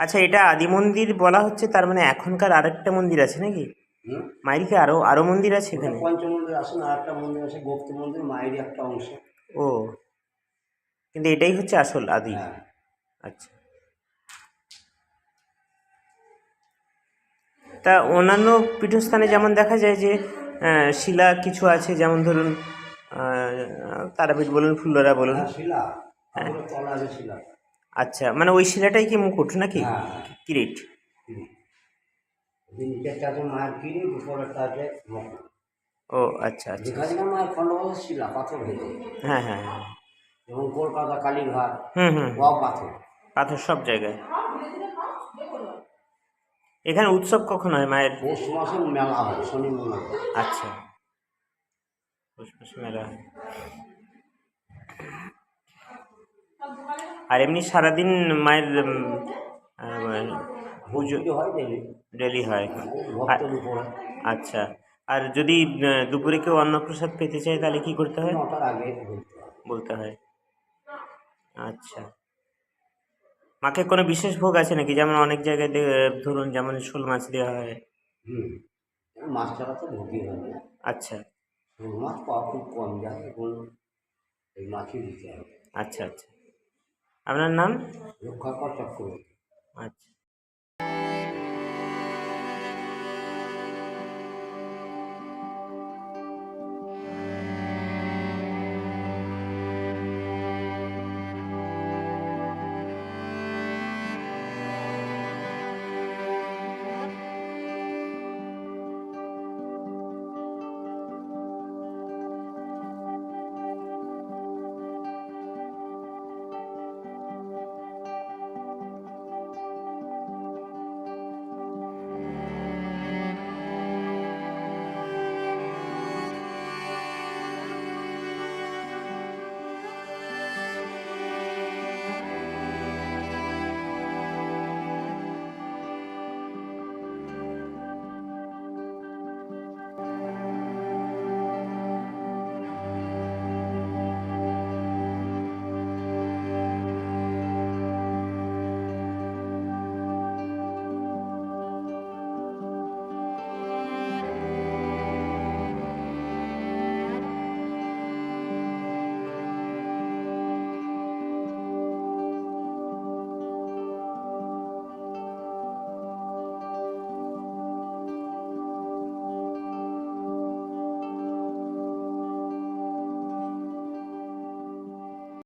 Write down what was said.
আচ্ছা এটা আদি মন্দির বলা হচ্ছে তার মানে এখনকার আরেকটা মন্দির আছে নাকি? হুম? মায়ের কি আরও আরও মন্দির আছে এখানে? পঞ্চমন্দির আর একটা মন্দির আছে গুপ্ত মন্দির মায়েরই একটা অংশ। ও। কিন্তু এটাই হচ্ছে আসল আদি। হ্যাঁ। আচ্ছা। তা অন্যান্য পীঠস্থানে যেমন দেখা যায় যে শিলা কিছু আছে যেমন ধরুন তারাপীঠ বলুন ফুল্লরা বলুন। হ্যাঁ আচ্ছা মানে ওই শিলাটাই কি মুকুট নাকি? হ্যাঁ। কিরিট। নিচেরটা আছে মায়ের কিরি উপরেরটা আছে মুকুট। ও আচ্ছা আচ্ছা মায়ের খণ্ডবাস শিলা পাথর হ্যাঁ হ্যাঁ হ্যাঁ। কলকাতা কালীঘাট হুম হুম পাথর। পাথর সব জায়গায়। এখানে উৎসব কখন হয় মায়ের? পৌষ মাসে মেলা হয় শনি মেলা। আচ্ছা। মেলা হয়। আর এমনি সারাদিন মায়ের পুজো ডেলি ডেলি। হয়। আচ্ছা আর যদি দুপুরে কেউ অন্নপ্রসাদ পেতে চায় তাহলে কি করতে হয়? বলতে হয়। আচ্ছা। মাকে কোনো বিশেষ ভোগ আছে নাকি? যেমন অনেক জায়গায় ধরুন যেমন শোল মাছ দেওয়া হয়। মাছ ছাড়া তো ভোগই হয় না। আচ্ছা। শোল মাছ পাওয়া খুব কম যায় এখন এই মাছই দিতে হবে আচ্ছা আচ্ছা। আপনার নাম? আচ্ছা।